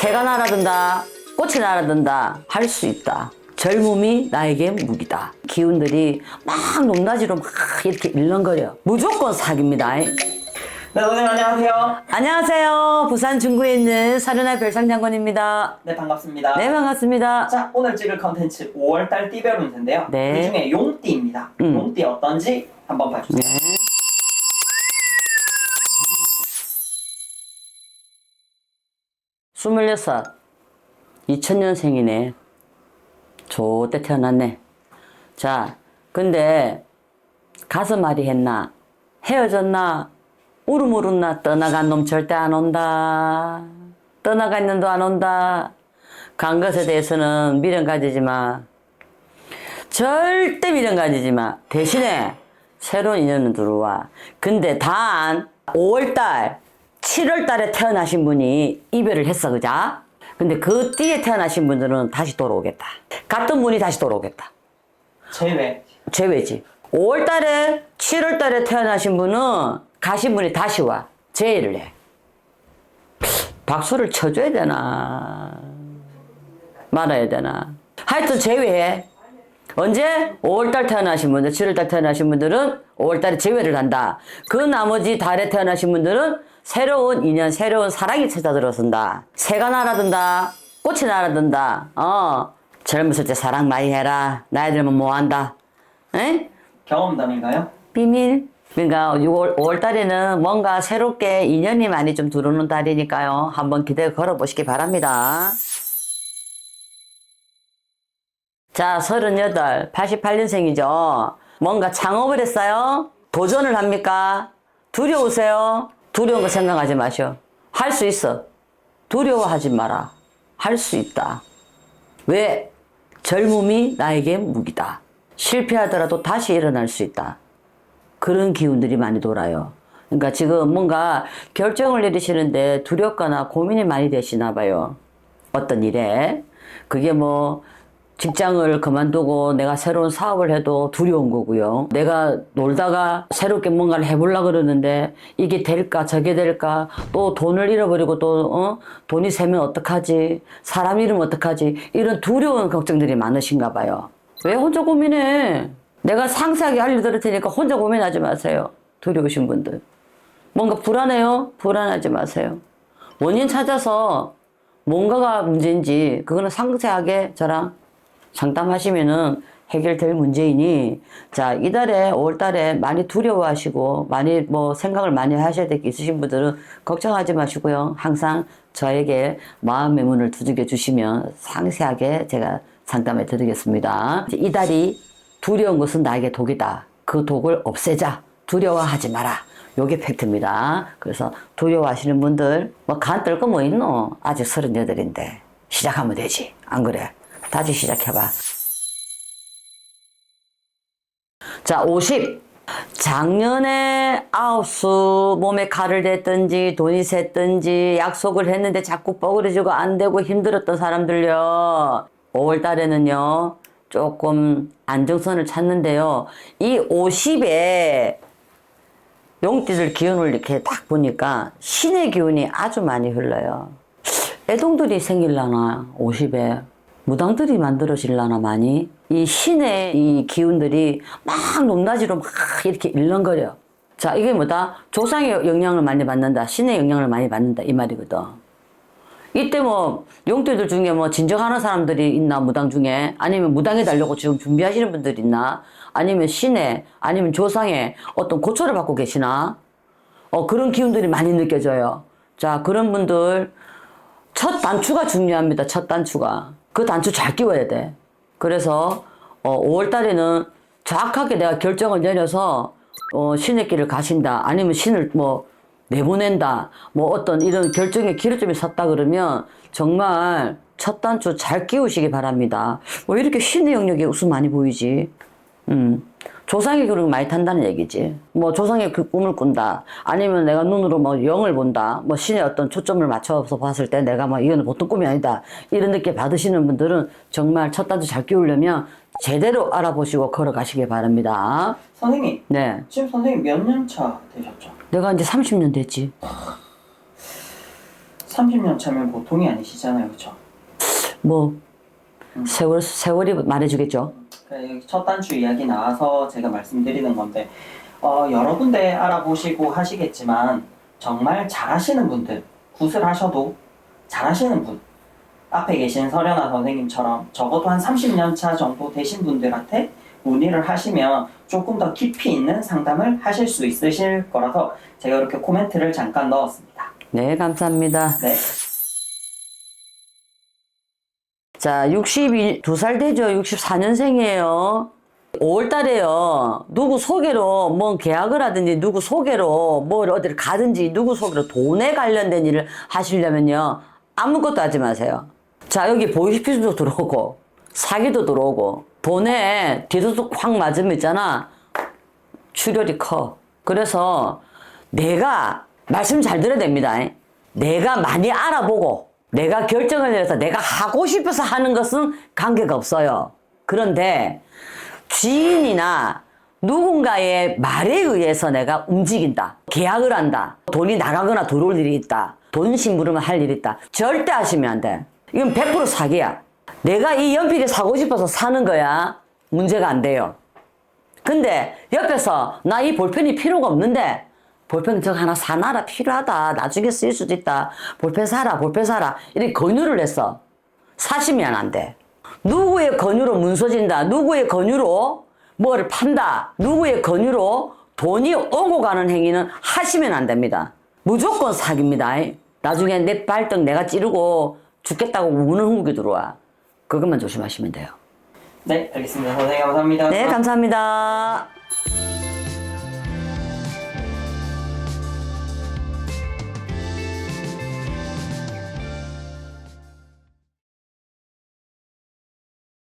새가 날아든다, 꽃이 날아든다 할 수 있다. 젊음이 나에게 무기다. 기운들이 막 높낮이로 막 이렇게 일렁거려. 무조건 사기입니다. 네, 선생님 안녕하세요. 안녕하세요. 부산 중구에 있는 사륜의 별상장관입니다. 네, 반갑습니다. 네, 반갑습니다. 자, 오늘 찍을 컨텐츠 5월달 띠별 운세인데요. 네. 그 중에 용띠입니다. 음. 용띠 어떤지 한번 봐주세요. 네. 스물여섯, 2000년생이네. 저때 태어났네. 자, 근데 가서 말이 했나? 헤어졌나? 우르무르나 떠나간 놈 절대 안 온다. 떠나가 있는 도안 온다. 간 것에 대해서는 미련 가지지 마. 절대 미련 가지지 마. 대신에 새로운 인연은 들어와. 근데 단 5월달, 7월 달에 태어나신 분이 이별을 했어, 그자? 근데 그 띠에 태어나신 분들은 다시 돌아오겠다. 같은 분이 다시 돌아오겠다. 제외. 제외지. 5월 달에, 7월 달에 태어나신 분은 가신 분이 다시 와. 제의를 해. 박수를 쳐줘야 되나? 말아야 되나? 하여튼 제외해. 언제? 5월달 태어나신 분들, 7월달 태어나신 분들은 5월달에 제외를 한다. 그 나머지 달에 태어나신 분들은 새로운 인연, 새로운 사랑이 찾아 들어선다. 새가 날아든다. 꽃이 날아든다. 어. 젊었을 때 사랑 많이 해라. 나이 들면 뭐 한다. 에? 경험담인가요? 비밀. 그러니까 6월, 5월 달에는 뭔가 새롭게 인연이 많이 좀 들어오는 달이니까요. 한번 기대 걸어보시기 바랍니다. 자, 38, 88년생이죠. 뭔가 창업을 했어요? 도전을 합니까? 두려우세요? 두려운 거 생각하지 마셔. 할수 있어. 두려워하지 마라. 할 수 있다. 왜? 젊음이 나에게 무기다. 실패하더라도 다시 일어날 수 있다. 그런 기운들이 많이 돌아요. 그러니까 지금 뭔가 결정을 내리시는데 두렵거나 고민이 많이 되시나 봐요. 어떤 일에. 그게 뭐 직장을 그만두고 내가 새로운 사업을 해도 두려운 거고요. 내가 놀다가 새롭게 뭔가를 해보려고 그러는데 이게 될까 저게 될까 또 돈을 잃어버리고 또 어? 돈이 새면 어떡하지 사람 잃으면 어떡하지 이런 두려운 걱정들이 많으신가 봐요. 왜 혼자 고민해? 내가 상세하게 알려드릴 테니까 혼자 고민하지 마세요. 두려우신 분들. 뭔가 불안해요? 불안하지 마세요. 원인 찾아서 뭔가가 문제인지 그거는 상세하게 저랑 상담하시면은 해결될 문제이니 자 이달에 5월달에 많이 두려워하시고 많이 뭐 생각을 많이 하셔야 될 게 있으신 분들은 걱정하지 마시고요. 항상 저에게 마음의 문을 두들겨 주시면 상세하게 제가 상담해 드리겠습니다. 이달이 두려운 것은 나에게 독이다. 그 독을 없애자. 두려워하지 마라. 요게 팩트입니다. 그래서 두려워하시는 분들 뭐 간 떨 거 뭐 있노? 아직 38인데 시작하면 되지. 안 그래 다시 시작해봐. 자, 50. 작년에 아홉수 몸에 칼을 댔든지 돈이 샜든지 약속을 했는데 자꾸 뻐그러지고 안 되고 힘들었던 사람들요. 5월 달에는요. 조금 안정선을 찾는데요. 이 50에 용띠들 기운을 이렇게 딱 보니까 신의 기운이 아주 많이 흘러요. 애동들이 생길라나 50에 무당들이 만들어질라나 많이 이 신의 이 기운들이 막 높낮이로 막 이렇게 일렁거려. 자 이게 뭐다? 조상의 영향을 많이 받는다. 신의 영향을 많이 받는다 이 말이거든. 이때 뭐 용띠들 중에 뭐 진정하는 사람들이 있나 무당 중에 아니면 무당에 달려고 지금 준비하시는 분들 있나 아니면 신의 아니면 조상의 어떤 고초를 받고 계시나 어 그런 기운들이 많이 느껴져요. 자 그런 분들 첫 단추가 중요합니다. 첫 단추가. 그 단추 잘 끼워야 돼. 그래서 어, 5월 달에는 정확하게 내가 결정을 내려서 어, 신의 길을 가신다. 아니면 신을 뭐 내보낸다. 뭐 어떤 이런 결정의 기로점이 섰다 그러면 정말 첫 단추 잘 끼우시기 바랍니다. 뭐 이렇게 신의 영역이 우선 많이 보이지. 음. 조상의 그런 거 많이 탄다는 얘기지. 뭐 조상의 그 꿈을 꾼다. 아니면 내가 눈으로 뭐 영을 본다. 뭐 신의 어떤 초점을 맞춰서 봤을 때 내가 뭐 이거는 보통 꿈이 아니다. 이런 느낌 받으시는 분들은 정말 첫 단추 잘 끼우려면 제대로 알아보시고 걸어가시기 바랍니다. 선생님, 네. 지금 선생님 몇 년 차 되셨죠? 내가 이제 30년 됐지. 30년 차면 보통이 아니시잖아요, 그렇죠? 뭐 세월 세월이 말해주겠죠. 그첫 단추 이야기 나와서 제가 말씀드리는 건데 어, 여러 군데 알아보시고 하시겠지만 정말 잘하시는 분들 굿을 하셔도 잘하시는 분 앞에 계신 설현아 선생님처럼 적어도 한 30년 차 정도 되신 분들한테 문의를 하시면 조금 더 깊이 있는 상담을 하실 수 있으실 거라서 제가 이렇게 코멘트를 잠깐 넣었습니다. 네, 감사합니다. 네. 자, 62살 되죠? 64년생이에요. 5월 달에요. 누구 소개로 뭐 계약을 하든지 누구 소개로 뭐 어디를 가든지 누구 소개로 돈에 관련된 일을 하시려면요. 아무것도 하지 마세요. 자, 여기 보이스피스도 들어오고 사기도 들어오고 돈에 뒤도도 확 맞으면 있잖아. 출혈이 커. 그래서 내가 말씀 잘 들어야 됩니다. 내가 많이 알아보고 내가 결정을 내려서 내가 하고 싶어서 하는 것은 관계가 없어요. 그런데 지인이나 누군가의 말에 의해서 내가 움직인다. 계약을 한다. 돈이 나가거나 들어올 일이 있다. 돈 심부름을 할 일이 있다. 절대 하시면 안 돼. 이건 100% 사기야. 내가 이 연필이 사고 싶어서 사는 거야. 문제가 안 돼요. 근데 옆에서 나 이 볼펜이 필요가 없는데 볼펜 저거 하나 사놔라. 필요하다. 나중에 쓸 수도 있다. 볼펜 사라 볼펜 사라. 이렇게 권유를 했어. 사시면 안 돼. 누구의 권유로 문서진다. 누구의 권유로 뭐를 판다. 누구의 권유로 돈이 오고 가는 행위는 하시면 안 됩니다. 무조건 사기입니다. 나중에 내 발등 내가 찌르고 죽겠다고 우는 후기 들어와. 그것만 조심하시면 돼요. 네, 알겠습니다. 선생님 감사합니다. 네 감사합니다